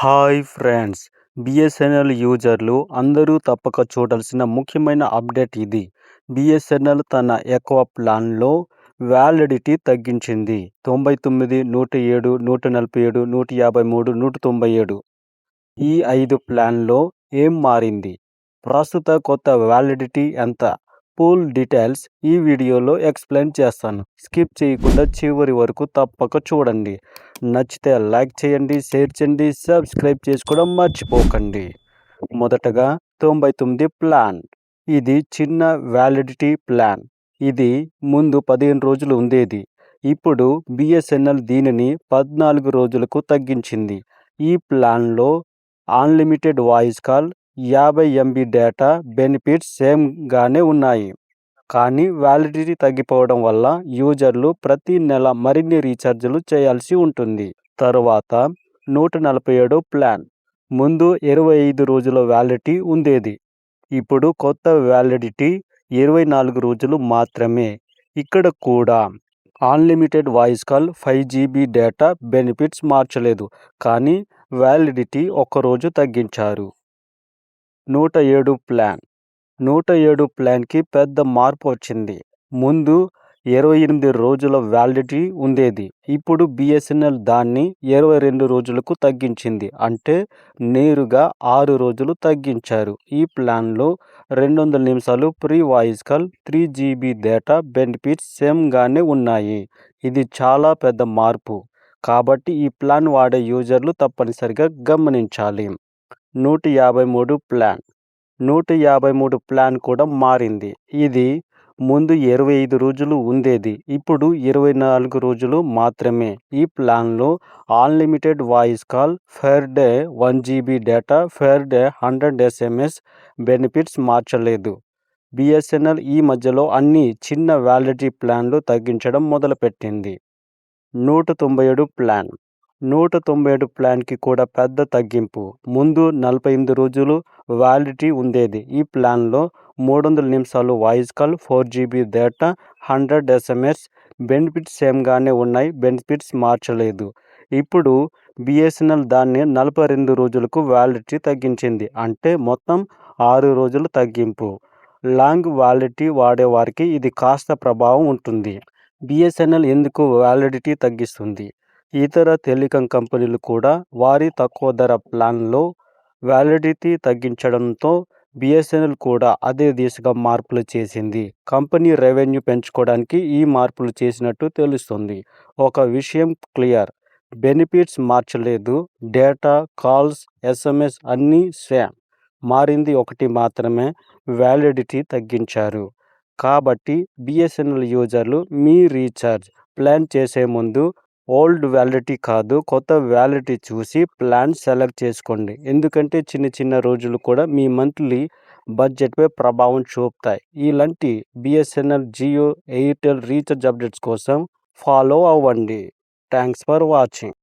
Hi friends. BSNL యూజర్లు అందరూ తప్పక చూడాల్సిన ముఖ్యమైన అప్డేట్ ఇది. బిఎస్ఎన్ఎల్ తన ఎక్కువ ప్లాన్లో వ్యాలిడిటీ తగ్గించింది. తొంభై తొమ్మిది నూట ఏడు నూట నలభై ఏడు నూట యాభై మూడు నూట తొంభై ఏడు. ఈ ఐదు ప్లాన్లో ఏం మారింది? ప్రస్తుత కొత్త వ్యాలిడిటీ ఎంత? పూల్ డీటెయిల్స్ ఈ వీడియోలో ఎక్స్ప్లెయిన్ చేస్తాను. స్కిప్ చేయకుండా చివరి వరకు తప్పక చూడండి. నచ్చితే లైక్ చేయండి షేర్ చేయండి సబ్స్క్రైబ్ చేసుకోవడం మర్చిపోకండి. మొదటగా తొంభై తొమ్మిది ప్లాన్ ఇది చిన్న వ్యాలిడిటీ ప్లాన్ ఇది ముందు పదిహేను రోజులు ఉండేది. ఇప్పుడు బిఎస్ఎన్ఎల్ దీనిని పద్నాలుగు రోజులకు తగ్గించింది. ఈ ప్లాన్లో అన్లిమిటెడ్ వాయిస్ కాల్ యాభై ఎంబీ డేటా బెనిఫిట్స్ సేమ్గానే ఉన్నాయి. కానీ వ్యాలిడిటీ తగ్గిపోవడం వల్ల యూజర్లు ప్రతి నెల మరిన్ని రీఛార్జ్లు చేయాల్సి ఉంటుంది. తరువాత నూట నలభై ఏడు ప్లాన్ ముందు ఇరవై ఐదు రోజుల వ్యాలిడిటీ ఉండేది. ఇప్పుడు కొత్త వ్యాలిడిటీ ఇరవై నాలుగు రోజులు మాత్రమే. ఇక్కడ కూడా unlimited voice call five GB data benefits మార్చలేదు. కానీ వ్యాలిడిటీ ఒక్కరోజు తగ్గించారు. నూట ఏడు ప్లాన్. నూట ఏడు ప్లాన్కి పెద్ద మార్పు వచ్చింది. ముందు ఇరవై ఎనిమిది రోజుల వ్యాలిడిటీ ఉండేది. ఇప్పుడు బిఎస్ఎన్ఎల్ దాన్ని ఇరవై రెండు రోజులకు తగ్గించింది. అంటే నేరుగా ఆరు రోజులు తగ్గించారు. ఈ ప్లాన్లో రెండు వందల నిమిషాలు free voice call three GB data benefits సేమ్గానే ఉన్నాయి. ఇది చాలా పెద్ద మార్పు. కాబట్టి ఈ ప్లాన్ వాడే యూజర్లు తప్పనిసరిగా గమనించాలి. నూట యాభై మూడు ప్లాన్. నూట యాభై మూడు ప్లాన్ కూడా మారింది. ఇది ముందు ఇరవై ఐదు రోజులు ఉండేది. ఇప్పుడు ఇరవై నాలుగు రోజులు మాత్రమే. ఈ ప్లాన్లో unlimited voice call per day one GB data per day hundred SMS benefits మార్చలేదు. బిఎస్ఎన్ఎల్ ఈ మధ్యలో అన్ని చిన్న వ్యాలిడిటీ ప్లాన్లు తగ్గించడం మొదలుపెట్టింది. నూట తొంభై ఏడు ప్లాన్. నూట తొంభై ఏడు ప్లాన్కి కూడా పెద్ద తగ్గింపు. ముందు నలభై ఎనిమిది రోజులు వ్యాలిడిటీ ఉండేది. ఈ ప్లాన్లో మూడు వందల నిమిషాలు voice call four GB data hundred SMS benefits సేమ్గానే ఉన్నాయి. బెనిఫిట్స్ మార్చలేదు. ఇప్పుడు బిఎస్ఎన్ఎల్ దాన్ని నలభై రెండు రోజులకు వ్యాలిడిటీ తగ్గించింది. అంటే మొత్తం ఆరు రోజులు తగ్గింపు. లాంగ్ వ్యాలిడిటీ వాడేవారికి ఇది కాస్త ప్రభావం ఉంటుంది. బిఎస్ఎన్ఎల్ ఎందుకు వ్యాలిడిటీ తగ్గిస్తుంది? ఇతర టెలికం కంపెనీలు కూడా వారి తక్కువ ధర ప్లాన్లో వ్యాలిడిటీ తగ్గించడంతో బిఎస్ఎన్ఎల్ కూడా అదే దిశగా మార్పులు చేసింది. కంపెనీ రెవెన్యూ పెంచుకోవడానికి ఈ మార్పులు చేసినట్టు తెలుస్తుంది. ఒక విషయం క్లియర్ బెనిఫిట్స్ మార్చలేదు డేటా కాల్స్ ఎస్ఎంఎస్ అన్నీ సేమ్ మారింది ఒకటి మాత్రమే వ్యాలిడిటీ తగ్గించారు. కాబట్టి బిఎస్ఎన్ఎల్ యూజర్లు మీ రీఛార్జ్ ప్లాన్ చేసే ముందు ఓల్డ్ వ్యాలిటీ కాదు కొత్త వ్యాలిటీ చూసి ప్లాన్ సెలెక్ట్ చేసుకోండి. ఎందుకంటే చిన్న చిన్న రోజులు కూడా మీ మంత్లీ బడ్జెట్పై ప్రభావం చూపుతాయి. ఇలాంటి BSNL Jio Airtel recharge updates కోసం ఫాలో అవ్వండి. Thanks for watching.